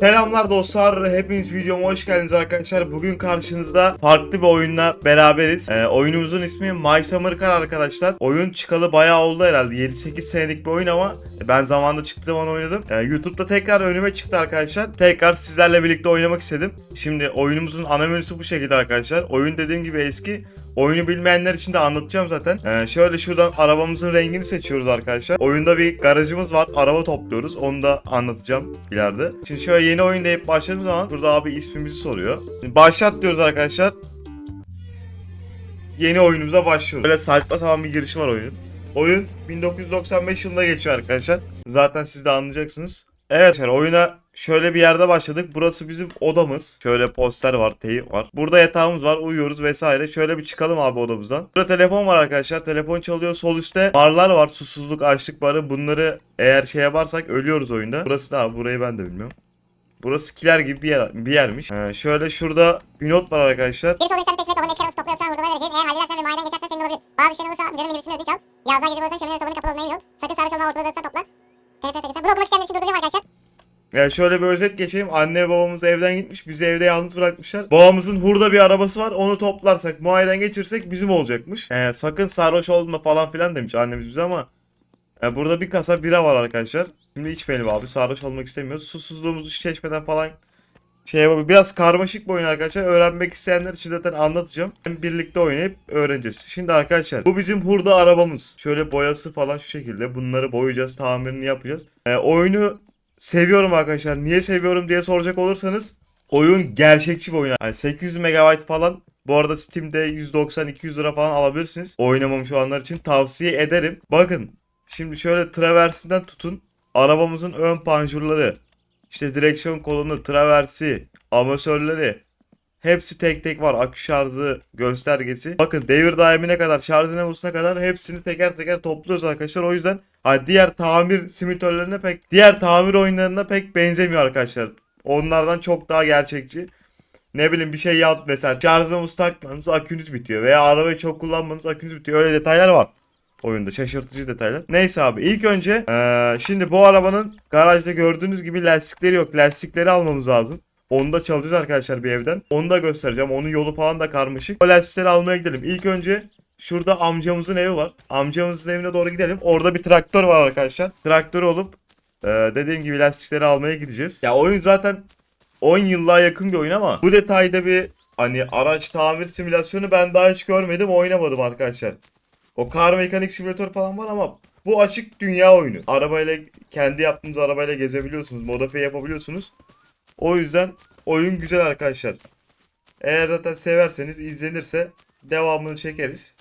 Selamlar dostlar, hepiniz videoma hoş geldiniz arkadaşlar. Bugün karşınızda farklı bir oyunla beraberiz. Ee, oyunumuzun ismi My Summer Car arkadaşlar. Oyun çıkalı bayağı oldu herhalde. 7-8 senelik bir oyun ama ben zamanında çıktığı zaman oynadım. Ee, YouTube'da tekrar önüme çıktı arkadaşlar. Tekrar sizlerle birlikte oynamak istedim. Şimdi oyunumuzun ana menüsü bu şekilde arkadaşlar. Oyun dediğim gibi eski. Oyunu bilmeyenler için de anlatacağım zaten. Ee, şöyle şuradan arabamızın rengini seçiyoruz arkadaşlar. Oyunda bir garajımız var. Araba topluyoruz. Onu da anlatacağım ileride. Şimdi şöyle yeni oyun deyip başladığımız zaman burada abi ismimizi soruyor. Şimdi başlat diyoruz arkadaşlar. Yeni oyunumuza başlıyoruz. Böyle saçma sapan bir girişi var oyunun. Oyun 1995 yılında geçiyor arkadaşlar. Zaten siz de anlayacaksınız. Evet arkadaşlar oyuna şöyle bir yerde başladık. Burası bizim odamız. Şöyle poster var, teyip var. Burada yatağımız var, uyuyoruz vesaire. Şöyle bir çıkalım abi odamızdan. Burada telefon var arkadaşlar. Telefon çalıyor. Sol üstte barlar var. Susuzluk, açlık barı. Bunları eğer şey yaparsak ölüyoruz oyunda. Burası da abi burayı ben de bilmiyorum. Burası kiler gibi bir yer bir yermiş. Ee, şöyle şurada bir not var arkadaşlar. Bir soru işareti teslim et babanın eski yoksa hurdaya vereceğiz. Eğer halledersen ve mahalleden geçersen senin olabilir. Bazı işlerin olursa müdürün minibüsünü ödünç. Yazdan gece bulursan şöminenin sobanın kapalı olmayı bil. Sakın sarhoş olma ortada dönsen topla. TRT tekrar. Bunu okumak isteyenler için durduracağım arkadaşlar. Yani şöyle bir özet geçeyim. Anne babamız evden gitmiş. Bizi evde yalnız bırakmışlar. Babamızın hurda bir arabası var. Onu toplarsak, muayeneden geçirsek bizim olacakmış. Ee, sakın sarhoş olma falan filan demiş annemiz bize ama e, burada bir kasa bira var arkadaşlar. Şimdi içmeyelim abi. Sarhoş olmak istemiyoruz. Susuzluğumuzu çeşmeden falan şey yapalım. Biraz karmaşık bir oyun arkadaşlar. Öğrenmek isteyenler için zaten anlatacağım. Hem birlikte oynayıp öğreneceğiz. Şimdi arkadaşlar bu bizim hurda arabamız. Şöyle boyası falan şu şekilde. Bunları boyayacağız, tamirini yapacağız. Ee, oyunu seviyorum arkadaşlar. Niye seviyorum diye soracak olursanız oyun gerçekçi bir oyun. Yani 800 MB falan bu arada Steam'de 190-200 lira falan alabilirsiniz. Oynamamış olanlar için tavsiye ederim. Bakın şimdi şöyle traversinden tutun. Arabamızın ön panjurları, işte direksiyon kolunu, traversi, amasörleri hepsi tek tek var. Akü şarjı göstergesi. Bakın devir daimine kadar, şarj dinamosuna kadar hepsini teker teker topluyoruz arkadaşlar. O yüzden ha, diğer tamir simülatörlerine pek, diğer tamir oyunlarına pek benzemiyor arkadaşlar. Onlardan çok daha gerçekçi. Ne bileyim bir şey yap mesela şarjınızı takmanız akünüz bitiyor veya arabayı çok kullanmanız akünüz bitiyor. Öyle detaylar var oyunda şaşırtıcı detaylar. Neyse abi ilk önce eee, şimdi bu arabanın garajda gördüğünüz gibi lastikleri yok. Lastikleri almamız lazım. Onu da çalacağız arkadaşlar bir evden. Onu da göstereceğim. Onun yolu falan da karmaşık. O lastikleri almaya gidelim. İlk önce şurada amcamızın evi var. Amcamızın evine doğru gidelim. Orada bir traktör var arkadaşlar. Traktör olup eee, dediğim gibi lastikleri almaya gideceğiz. Ya oyun zaten 10 yıllığa yakın bir oyun ama bu detayda bir hani araç tamir simülasyonu ben daha hiç görmedim oynamadım arkadaşlar. O kar mekanik simülatör falan var ama bu açık dünya oyunu. Arabayla kendi yaptığınız arabayla gezebiliyorsunuz, modifiye yapabiliyorsunuz. O yüzden oyun güzel arkadaşlar. Eğer zaten severseniz izlenirse devamını çekeriz.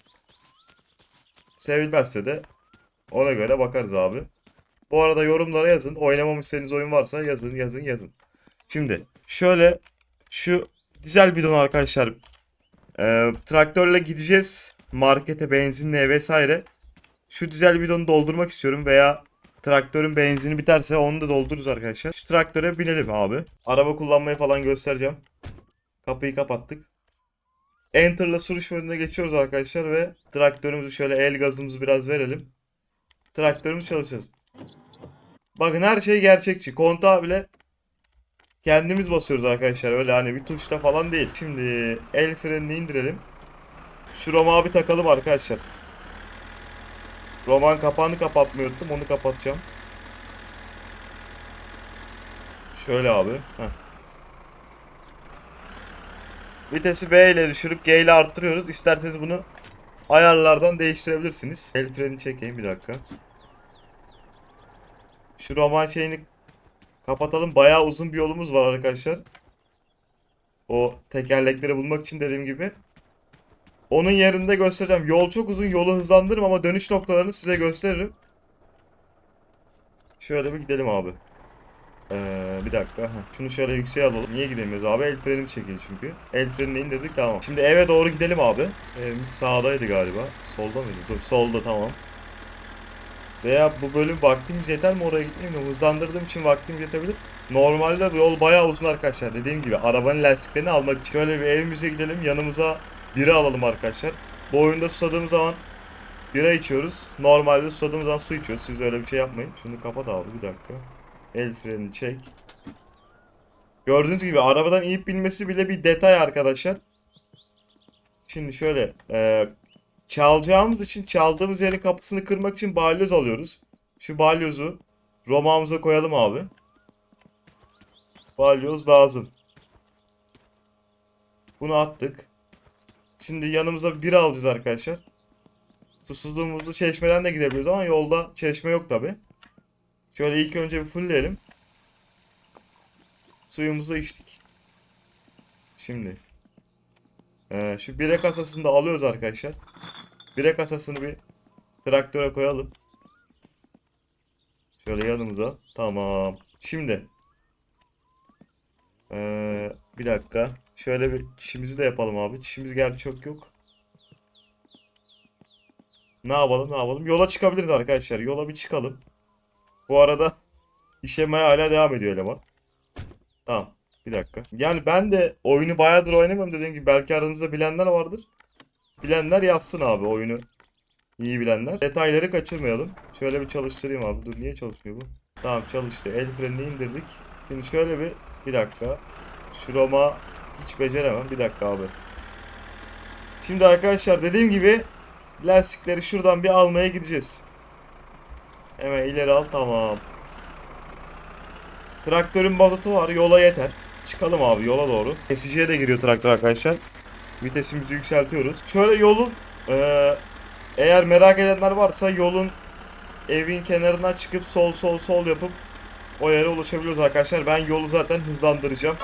Sevilmezse de ona göre bakarız abi. Bu arada yorumlara yazın. Oynamamış istediğiniz oyun varsa yazın yazın yazın. Şimdi şöyle şu dizel bidon arkadaşlar. Ee, traktörle gideceğiz markete benzinle vesaire. Şu dizel bidonu doldurmak istiyorum veya traktörün benzini biterse onu da doldururuz arkadaşlar. Şu traktöre binelim abi. Araba kullanmayı falan göstereceğim. Kapıyı kapattık. Enter'la sürüş moduna geçiyoruz arkadaşlar ve traktörümüzü şöyle el gazımızı biraz verelim. Traktörümüz çalışacağız. Bakın her şey gerçekçi. Kontağı bile kendimiz basıyoruz arkadaşlar. Öyle hani bir tuşla falan değil. Şimdi el frenini indirelim. Şu Roma bir takalım arkadaşlar. Roman kapağını kapatmayı unuttum. Onu kapatacağım. Şöyle abi. Heh. Vitesi B ile düşürüp G ile arttırıyoruz. İsterseniz bunu ayarlardan değiştirebilirsiniz. El freni çekeyim bir dakika. Şu roman şeyini kapatalım. Bayağı uzun bir yolumuz var arkadaşlar. O tekerlekleri bulmak için dediğim gibi. Onun yerinde göstereceğim. Yol çok uzun. Yolu hızlandırırım ama dönüş noktalarını size gösteririm. Şöyle bir gidelim abi. Ee, bir dakika. Heh, Şunu şöyle yükseğe alalım. Niye gidemiyoruz abi? El frenim çekildi çünkü. El frenini indirdik tamam. Şimdi eve doğru gidelim abi. Evimiz sağdaydı galiba. Solda mıydı? Dur solda tamam. Veya bu bölüm vaktimiz yeter mi oraya gitmeyeyim mi? Hızlandırdığım için vaktimiz yetebilir. Normalde bu yol bayağı uzun arkadaşlar. Dediğim gibi arabanın lastiklerini almak için. Şöyle bir evimize gidelim. Yanımıza bira alalım arkadaşlar. Bu oyunda susadığımız zaman bira içiyoruz. Normalde susadığımız zaman su içiyoruz. Siz öyle bir şey yapmayın. Şunu kapat abi bir dakika. El frenini çek. Gördüğünüz gibi arabadan inip binmesi bile bir detay arkadaşlar. Şimdi şöyle e, çalacağımız için çaldığımız yerin kapısını kırmak için balyoz alıyoruz. Şu balyozu romağımıza koyalım abi. Balyoz lazım. Bunu attık. Şimdi yanımıza bira alacağız arkadaşlar. Susuzluğumuzlu çeşmeden de gidebiliyoruz ama yolda çeşme yok tabi. Şöyle ilk önce bir fullleyelim. Suyumuzu içtik. Şimdi. Ee, şu bire kasasını da alıyoruz arkadaşlar. Bire kasasını bir traktöre koyalım. Şöyle yanımıza. Tamam. Şimdi. Ee, bir dakika. Şöyle bir çişimizi de yapalım abi. Çişimiz gerçi çok yok. Ne yapalım ne yapalım? Yola çıkabiliriz arkadaşlar. Yola bir çıkalım. Bu arada işemeye hala devam ediyor eleman. Tamam. Bir dakika. Yani ben de oyunu bayağıdır oynamıyorum dediğim gibi. Belki aranızda bilenler vardır. Bilenler yazsın abi oyunu. İyi bilenler. Detayları kaçırmayalım. Şöyle bir çalıştırayım abi. Dur niye çalışmıyor bu? Tamam çalıştı. El frenini indirdik. Şimdi şöyle bir bir dakika. Şu Roma hiç beceremem. Bir dakika abi. Şimdi arkadaşlar dediğim gibi lastikleri şuradan bir almaya gideceğiz. Hemen ileri al tamam. Traktörün mazotu var yola yeter. Çıkalım abi yola doğru. Kesiciye de giriyor traktör arkadaşlar. Vitesimizi yükseltiyoruz. Şöyle yolun eee, eğer merak edenler varsa yolun evin kenarına çıkıp sol sol sol yapıp o yere ulaşabiliyoruz arkadaşlar. Ben yolu zaten hızlandıracağım.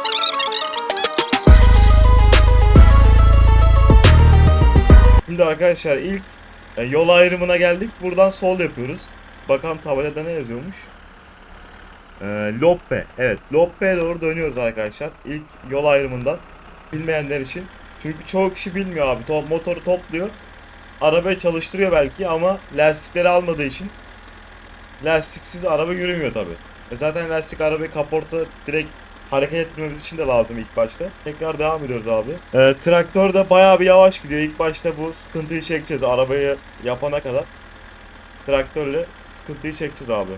Şimdi arkadaşlar ilk e, yol ayrımına geldik. Buradan sol yapıyoruz. Bakalım tabelada ne yazıyormuş. E, Loppe. Evet Loppe'ye doğru dönüyoruz arkadaşlar. İlk yol ayrımından. Bilmeyenler için. Çünkü çoğu kişi bilmiyor abi. To- motoru topluyor. Arabayı çalıştırıyor belki ama lastikleri almadığı için lastiksiz araba yürümüyor tabi. E zaten lastik arabayı kaporta direkt hareket ettirmemiz için de lazım ilk başta. Tekrar devam ediyoruz abi. E, traktör de bayağı bir yavaş gidiyor. İlk başta bu sıkıntıyı çekeceğiz arabayı yapana kadar. Traktörle sıkıntıyı çekeceğiz abi.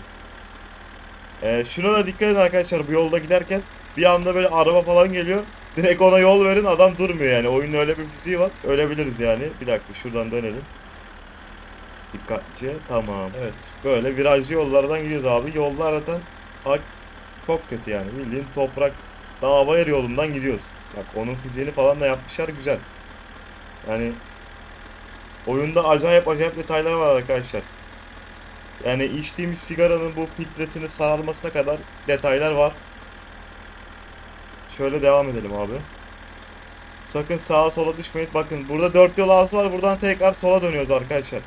E, şuna da dikkat edin arkadaşlar bu yolda giderken bir anda böyle araba falan geliyor. Direkt ona yol verin adam durmuyor yani. Oyunun öyle bir fiziği var. Ölebiliriz yani. Bir dakika şuradan dönelim. Dikkatlice. Tamam. Evet. Böyle virajlı yollardan gidiyoruz abi. Yollar zaten hak çok kötü yani. Bildiğin toprak dağ bayır yolundan gidiyoruz. Bak onun fiziğini falan da yapmışlar güzel. Yani oyunda acayip acayip detaylar var arkadaşlar. Yani içtiğimiz sigaranın bu filtresini sararmasına kadar detaylar var. Şöyle devam edelim abi. Sakın sağa sola düşmeyin. Bakın burada dört yol ağzı var. Buradan tekrar sola dönüyoruz arkadaşlar.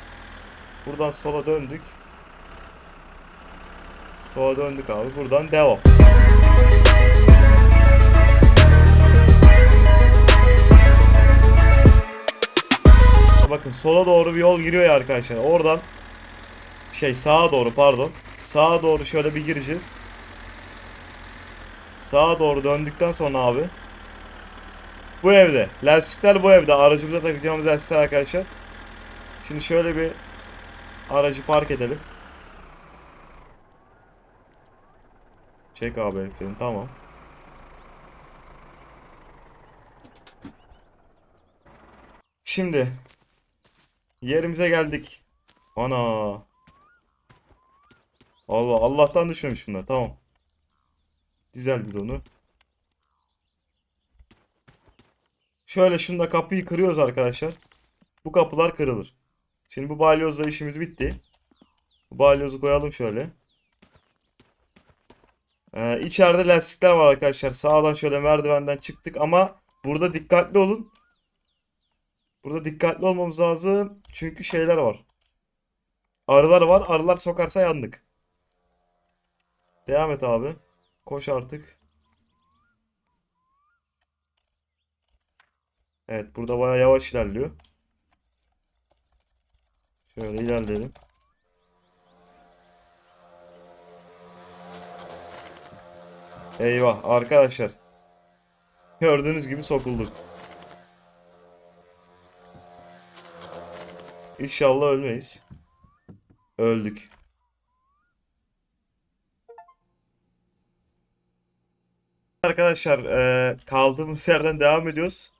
Buradan sola döndük. Sola döndük abi. Buradan devam. Bakın sola doğru bir yol giriyor ya arkadaşlar. Oradan şey sağa doğru pardon. Sağa doğru şöyle bir gireceğiz. Sağa doğru döndükten sonra abi. Bu evde. Lastikler bu evde. Aracımıza takacağımız lastikler arkadaşlar. Şimdi şöyle bir aracı park edelim. Çek abi el freni. Tamam. Şimdi yerimize geldik. Ana. Allah Allah'tan düşmemiş bunlar. Tamam. Dizel bidonu. Şöyle şunda kapıyı kırıyoruz arkadaşlar. Bu kapılar kırılır. Şimdi bu balyozla işimiz bitti. Bu balyozu koyalım şöyle. Ee, içeride lastikler var arkadaşlar. Sağdan şöyle merdivenden çıktık ama burada dikkatli olun. Burada dikkatli olmamız lazım. Çünkü şeyler var. Arılar var. Arılar sokarsa yandık. Devam et abi. Koş artık. Evet burada bayağı yavaş ilerliyor. Şöyle ilerleyelim. Eyvah arkadaşlar. Gördüğünüz gibi sokulduk. İnşallah ölmeyiz. Öldük. Arkadaşlar e, kaldığımız yerden devam ediyoruz.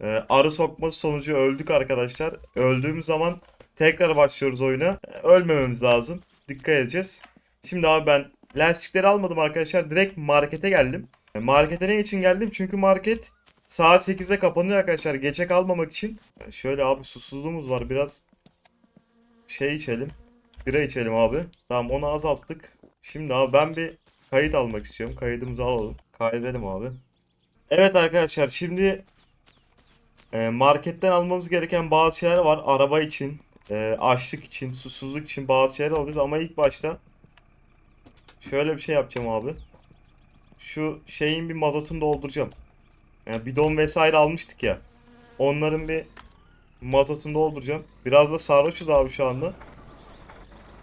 E, arı sokması sonucu öldük arkadaşlar. Öldüğümüz zaman tekrar başlıyoruz oyuna. E, ölmememiz lazım. Dikkat edeceğiz. Şimdi abi ben lastikleri almadım arkadaşlar. Direkt markete geldim. E, markete ne için geldim? Çünkü market saat 8'de kapanıyor arkadaşlar. Geçe kalmamak için. E, şöyle abi susuzluğumuz var. Biraz şey içelim. Bira içelim abi. Tamam onu azalttık. Şimdi abi ben bir kayıt almak istiyorum. Kaydımızı alalım. Kaydedelim abi. Evet arkadaşlar şimdi e, marketten almamız gereken bazı şeyler var. Araba için, açlık için, susuzluk için bazı şeyler alacağız ama ilk başta şöyle bir şey yapacağım abi. Şu şeyin bir mazotunu dolduracağım. Yani bidon vesaire almıştık ya. Onların bir mazotunu dolduracağım. Biraz da sarhoşuz abi şu anda.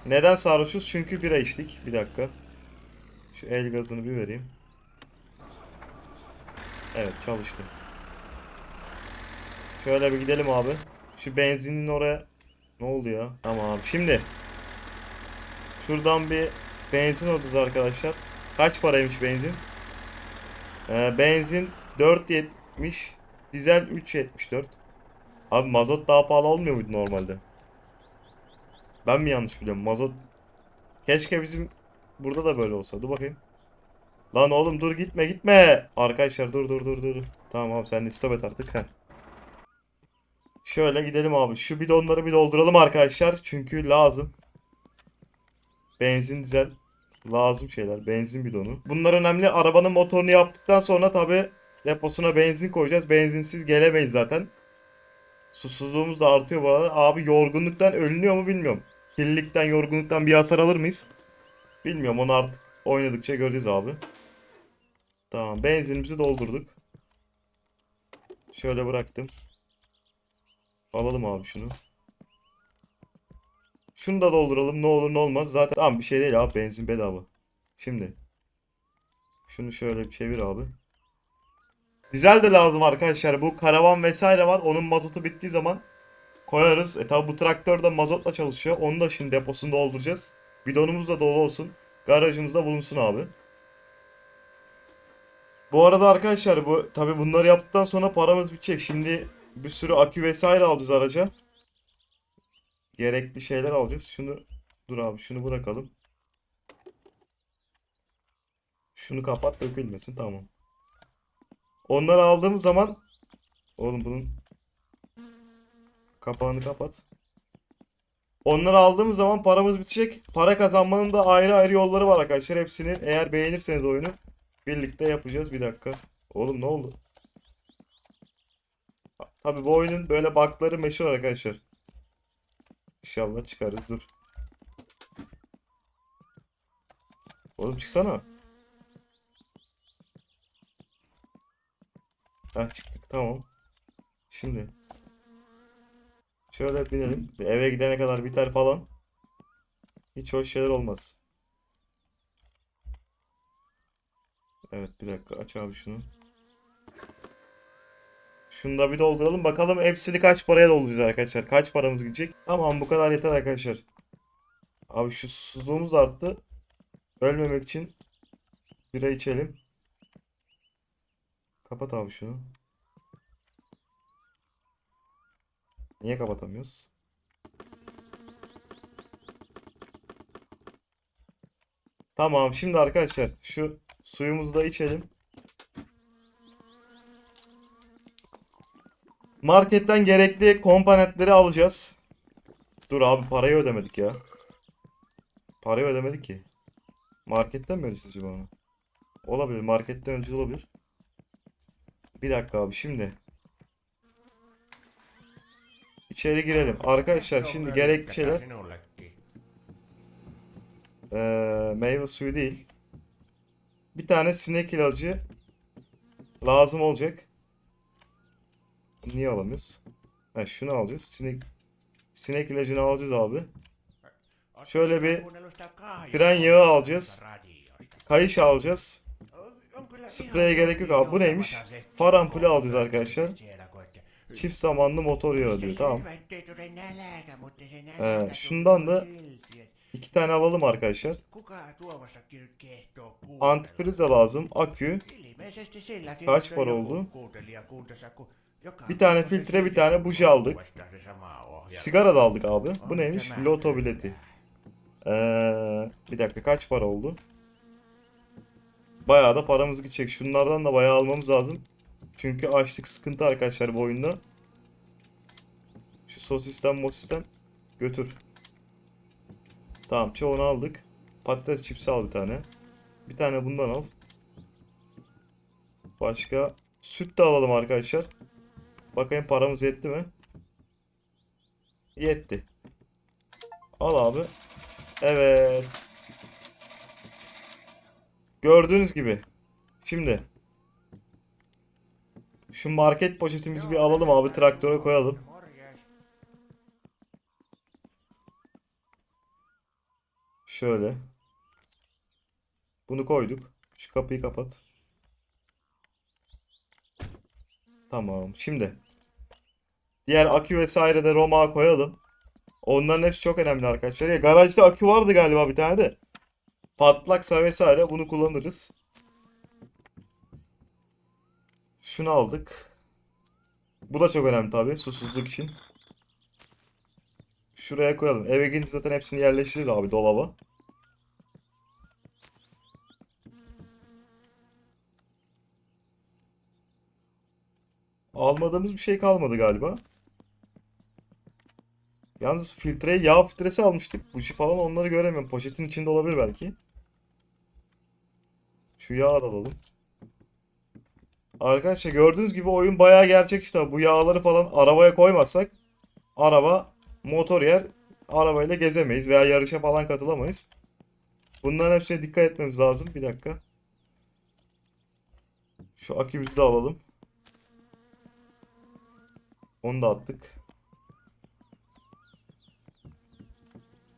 Neden sarhoşuz? Çünkü bira içtik. Bir dakika. Şu el gazını bir vereyim. Evet çalıştı. Şöyle bir gidelim abi. Şu benzinin oraya ne oldu ya? Tamam abi. Şimdi şuradan bir benzin alacağız arkadaşlar. Kaç paraymış benzin? Ee, benzin 4.70, dizel 3.74. Abi mazot daha pahalı olmuyor muydu normalde? Ben mi yanlış biliyorum? Mazot keşke bizim burada da böyle olsa. Dur bakayım. Lan oğlum dur gitme gitme. Arkadaşlar dur dur dur dur. Tamam abi sen de stop et artık. Heh. Şöyle gidelim abi. Şu bidonları bir dolduralım arkadaşlar. Çünkü lazım. Benzin dizel lazım şeyler. Benzin bidonu. Bunlar önemli. Arabanın motorunu yaptıktan sonra tabi deposuna benzin koyacağız. Benzinsiz gelemeyiz zaten. Susuzluğumuz da artıyor bu arada. Abi yorgunluktan ölünüyor mu bilmiyorum. Kirlilikten, yorgunluktan bir hasar alır mıyız? Bilmiyorum onu artık oynadıkça göreceğiz abi. Tamam benzinimizi doldurduk. Şöyle bıraktım. Alalım abi şunu. Şunu da dolduralım ne olur ne olmaz. Zaten tamam bir şey değil abi benzin bedava. Şimdi. Şunu şöyle bir çevir abi. Dizel de lazım arkadaşlar. Bu karavan vesaire var. Onun mazotu bittiği zaman koyarız. E tabi bu traktör de mazotla çalışıyor. Onu da şimdi deposunu dolduracağız. Bidonumuz da dolu olsun. Garajımızda bulunsun abi. Bu arada arkadaşlar bu tabi bunları yaptıktan sonra paramız bitecek. Şimdi bir sürü akü vesaire alacağız araca. Gerekli şeyler alacağız. Şunu dur abi şunu bırakalım. Şunu kapat dökülmesin tamam. Onları aldığımız zaman oğlum bunun kapağını kapat. Onları aldığımız zaman paramız bitecek. Para kazanmanın da ayrı ayrı yolları var arkadaşlar. Hepsini eğer beğenirseniz oyunu birlikte yapacağız. Bir dakika. Oğlum ne oldu? Tabii bu oyunun böyle bug'ları meşhur arkadaşlar. İnşallah çıkarız. Dur. Oğlum çıksana. Heh çıktık tamam. Şimdi. Şöyle binelim. Eve gidene kadar biter falan. Hiç hoş şeyler olmaz. Evet bir dakika aç abi şunu. Şunu da bir dolduralım. Bakalım hepsini kaç paraya dolduracağız arkadaşlar. Kaç paramız gidecek. Tamam bu kadar yeter arkadaşlar. Abi şu susuzluğumuz arttı. Ölmemek için bira içelim. Kapat abi şunu. Niye kapatamıyoruz? Tamam şimdi arkadaşlar şu suyumuzu da içelim. Marketten gerekli komponentleri alacağız. Dur abi parayı ödemedik ya. Parayı ödemedik ki. Marketten mi ödeyeceğiz acaba onu? Olabilir marketten önce olabilir. Bir dakika abi şimdi. İçeri girelim. Arkadaşlar şimdi gerekli şeyler eee, meyve suyu değil. Bir tane sinek ilacı lazım olacak. Niye alamıyoruz? Ha, şunu alacağız. Sinek sinek ilacını alacağız abi. Şöyle bir fren yağı alacağız. Kayış alacağız. Spreye gerek yok abi. Bu neymiş? Far ampulü alacağız arkadaşlar. Çift zamanlı motor yağı diyor. Tamam. Ee, şundan da İki tane alalım arkadaşlar. antifriz Antifriz de lazım. Akü. Kaç para oldu? Bir tane filtre, bir tane buji aldık. Sigara da aldık abi. Bu neymiş? Loto bileti. Ee, bir dakika kaç para oldu? Bayağı da paramız gidecek. Şunlardan da bayağı almamız lazım. Çünkü açlık sıkıntı arkadaşlar bu oyunda. Şu sosisten mosisten götür. Tamam çoğunu aldık. Patates çipsi al bir tane. Bir tane bundan al. Başka süt de alalım arkadaşlar. Bakayım paramız yetti mi? Yetti. Al abi. Evet. Gördüğünüz gibi. Şimdi. Şu market poşetimizi bir alalım abi traktöre koyalım. Şöyle. Bunu koyduk. Şu kapıyı kapat. Tamam. Şimdi. Diğer akü vesaire de Roma koyalım. Onların hepsi çok önemli arkadaşlar. Ya garajda akü vardı galiba bir tane de. Patlaksa vesaire bunu kullanırız. Şunu aldık. Bu da çok önemli tabii susuzluk için. Şuraya koyalım. Eve gelince zaten hepsini yerleştiririz abi dolaba. Almadığımız bir şey kalmadı galiba. Yalnız filtreye yağ filtresi almıştık. Buji falan onları göremiyorum. Poşetin içinde olabilir belki. Şu yağı da alalım. Arkadaşlar gördüğünüz gibi oyun bayağı gerçek işte. Bu yağları falan arabaya koymazsak araba motor yer. Arabayla gezemeyiz veya yarışa falan katılamayız. Bunların hepsine dikkat etmemiz lazım. Bir dakika. Şu akümüzü de alalım. Onu da attık.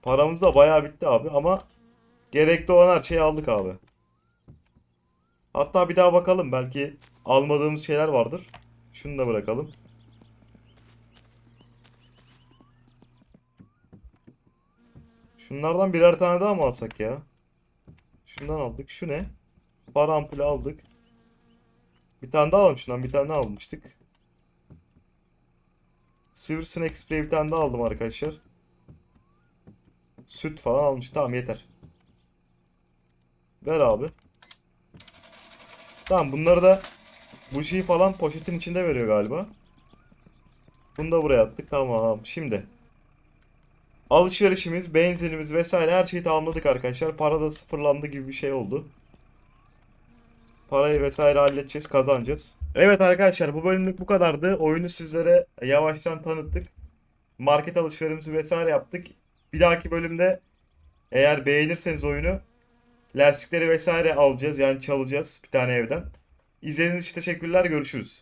Paramız da bayağı bitti abi ama gerekli olan her şeyi aldık abi. Hatta bir daha bakalım belki almadığımız şeyler vardır. Şunu da bırakalım. Şunlardan birer tane daha mı alsak ya? Şundan aldık. Şu ne? Para ampulü aldık. Bir tane daha alalım şundan. Bir tane daha almıştık. Sivrisinek spreyi bir tane daha aldım arkadaşlar. Süt falan almış. Tamam yeter. Ver abi. Tamam bunları da bu şeyi falan poşetin içinde veriyor galiba. Bunu da buraya attık. Tamam. Şimdi alışverişimiz, benzinimiz vesaire her şeyi tamamladık arkadaşlar. Para da sıfırlandı gibi bir şey oldu. Parayı vesaire halledeceğiz, kazanacağız. Evet arkadaşlar bu bölümlük bu kadardı. Oyunu sizlere yavaştan tanıttık. Market alışverişimizi vesaire yaptık. Bir dahaki bölümde eğer beğenirseniz oyunu lastikleri vesaire alacağız yani çalacağız bir tane evden. İzlediğiniz için teşekkürler. Görüşürüz.